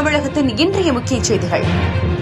தமிழகத்தின் இன்றைய முக்கிய செய்திகள்.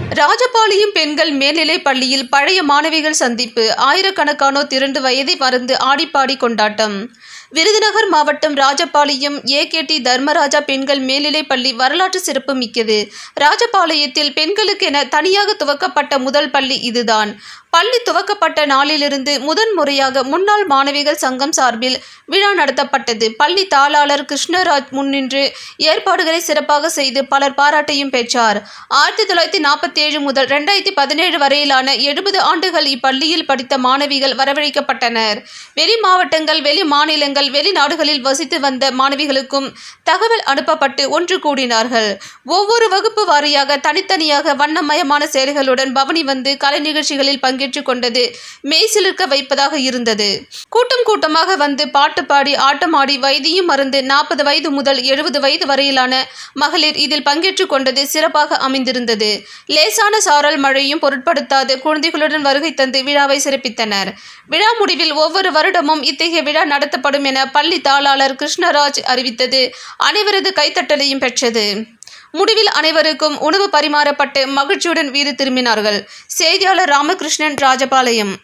ராஜபாளையம் பெண்கள் மேல்நிலைப் பள்ளியில் பழைய மாணவிகள் சந்திப்பு. ஆயிரக்கணக்கானோர் திரண்டு வயதை மறந்து ஆடிப்பாடி கொண்டாட்டம். விருதுநகர் மாவட்டம் ராஜபாளையம் ஏகேடி தர்மராஜா பெண்கள் மேல்நிலைப் பள்ளி வரலாற்று சிறப்பு மிக்கது. ராஜபாளையத்தில் பெண்களுக்கென தனியாக துவக்கப்பட்ட முதல் பள்ளி இதுதான். பள்ளி துவக்கப்பட்ட நாளிலிருந்து முதன் முறையாக முன்னாள் மாணவிகள் சங்கம் சார்பில் விழா நடத்தப்பட்டது. பள்ளி தாளாளர் கிருஷ்ணராஜ் முன்னின்று ஏற்பாடுகளை சிறப்பாக செய்து பலர் பாராட்டையும் பெற்றார். ஆயிரத்தி தொள்ளாயிரத்தி நாற்பத்தி ஏழு முதல் ரெண்டாயிரத்தி பதினேழு வரையிலான எழுபது ஆண்டுகள் இப்பள்ளியில் படித்த மாணவிகள் வரவழைக்கப்பட்டனர். வெளி மாவட்டங்கள் வெளி மாநிலங்கள் வெளிநாடுகளில் வசித்து வந்த மாணவிகளுக்கும் தகவல் அனுப்பப்பட்டு ஒன்று கூடினார்கள். ஒவ்வொரு வகுப்பு வாரியாக தனித்தனியாக வண்ணமயமான செயல்களுடன் பவனி வந்து கலை நிகழ்ச்சிகளில் பங்கேற்று கொண்டது. மெய்சிலிர்க்க வைப்பதாக இருந்தது. கூட்டம் கூட்டமாக வந்து பாட்டு பாடி ஆட்டமாடி வயதையும் மறந்து நாற்பது வயது முதல் எழுபது வயது வரையிலான மகளிர் இதில் பங்கேற்று கொண்டது சிறப்பாக அமைந்திருந்தது. லேசான சாரல் மழையும் பொருட்படுத்தாது குழந்தைகளுடன் வருகை தந்து விழாவை சிறப்பித்தனர். விழா முடிவில் ஒவ்வொரு வருடமும் இத்தகைய விழா நடத்தப்படும் என பள்ளி தாளாளர் கிருஷ்ணராஜ் அறிவித்தது. அனைவரது கைத்தட்டலையும் பெற்றது. முடிவில் அனைவருக்கும் உணவு பரிமாறப்பட்டு மகிழ்ச்சியுடன் வீடு திரும்பினார்கள். செய்தியாளர் ராமகிருஷ்ணன் ராஜபாளையம்.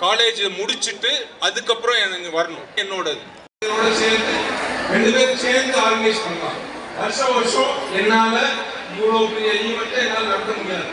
காலேஜ் முடிச்சிட்டு அதுக்கப்புறம் எனக்கு வரணும். என்னோடது. என்னோட சேர்ந்து ரெண்டு பேரும் சேர்ந்து ஆர்கனைஸ் பண்ணலாம். வருஷம் வருஷம் என்னால இவ்வளவு பெரிய ஈவெண்ட்டை என்னால் நடத்த முடியாது